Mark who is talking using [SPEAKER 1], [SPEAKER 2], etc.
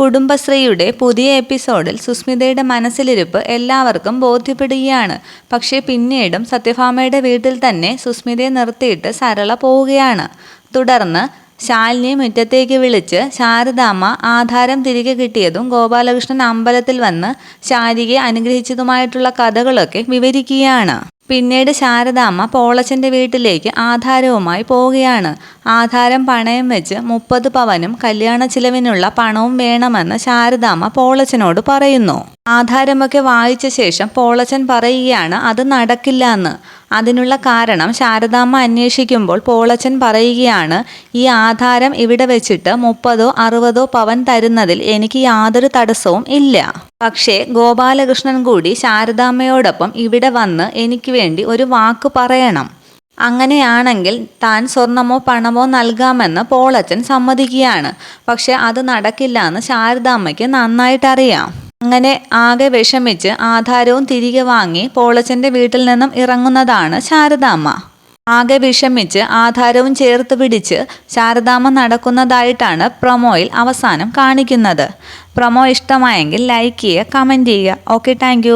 [SPEAKER 1] കുടുംബശ്രീയുടെ പുതിയ എപ്പിസോഡിൽ സുസ്മിതയുടെ മനസ്സിലിരിപ്പ് എല്ലാവർക്കും ബോധ്യപ്പെടുകയാണ്. പക്ഷേ പിന്നീടും സത്യഭാമയുടെ വീട്ടിൽ തന്നെ സുസ്മിതയെ നിർത്തിയിട്ട് സരള പോവുകയാണ്. തുടർന്ന് ശാലിനിയെ മുറ്റത്തേക്ക് വിളിച്ച് ശാരദാമ്മ ആധാരം തിരികെ കിട്ടിയതും ഗോപാലകൃഷ്ണൻ അമ്പലത്തിൽ വന്ന് ശാരികയെ അനുഗ്രഹിച്ചതുമായിട്ടുള്ള കഥകളൊക്കെ വിവരിക്കുകയാണ്. പിന്നീട് ശാരദാമ്മ പോളച്ചന്റെ വീട്ടിലേക്ക് ആധാരവുമായി പോവുകയാണ്. ആധാരം പണയം വെച്ച് മുപ്പത് പവനും കല്യാണ ചിലവിനുള്ള പണവും വേണമെന്ന് ശാരദാമ്മ പോളച്ചനോട് പറയുന്നു. ആധാരമൊക്കെ വായിച്ച ശേഷം പോളച്ചൻ പറയുകയാണ് അത് നടക്കില്ല എന്ന് അതിനുള്ള കാരണം ശാരദാമ്മ അന്വേഷിക്കുമ്പോൾ പോളച്ചൻ പറയുകയാണ് ഈ ആധാരം ഇവിടെ വെച്ചിട്ട് മുപ്പതോ അറുപതോ പവൻ തരുന്നതിൽ എനിക്ക് യാതൊരു തടസ്സവും ഇല്ല. പക്ഷേ ഗോപാലകൃഷ്ണൻ കൂടി ശാരദാമ്മയോടൊപ്പം ഇവിടെ വന്ന് എനിക്ക് വേണ്ടി ഒരു വാക്ക് പറയണം. അങ്ങനെയാണെങ്കിൽ താൻ സ്വർണമോ പണമോ നൽകാമെന്ന് പോളച്ചൻ സമ്മതിക്കുകയാണ്. പക്ഷെ അത് നടക്കില്ല എന്ന് ശാരദാമ്മയ്ക്ക് നന്നായിട്ടറിയാം. അങ്ങനെ ആകെ വിഷമിച്ച് ആധാരവും തിരികെ വാങ്ങി പോളച്ചന്റെ വീട്ടിൽ നിന്നും ഇറങ്ങുന്നതാണ് ശാരദാമ്മ. ആകെ വിഷമിച്ച് ആധാരവും ചേർത്ത് പിടിച്ച് ശാരദാമ്മ നടക്കുന്നതായിട്ടാണ് പ്രൊമോയിൽ അവസാനം കാണിക്കുന്നത്. പ്രൊമോ ഇഷ്ടമായെങ്കിൽ ലൈക്ക് ചെയ്യുക കമന്റ് ചെയ്യുക. Okay thank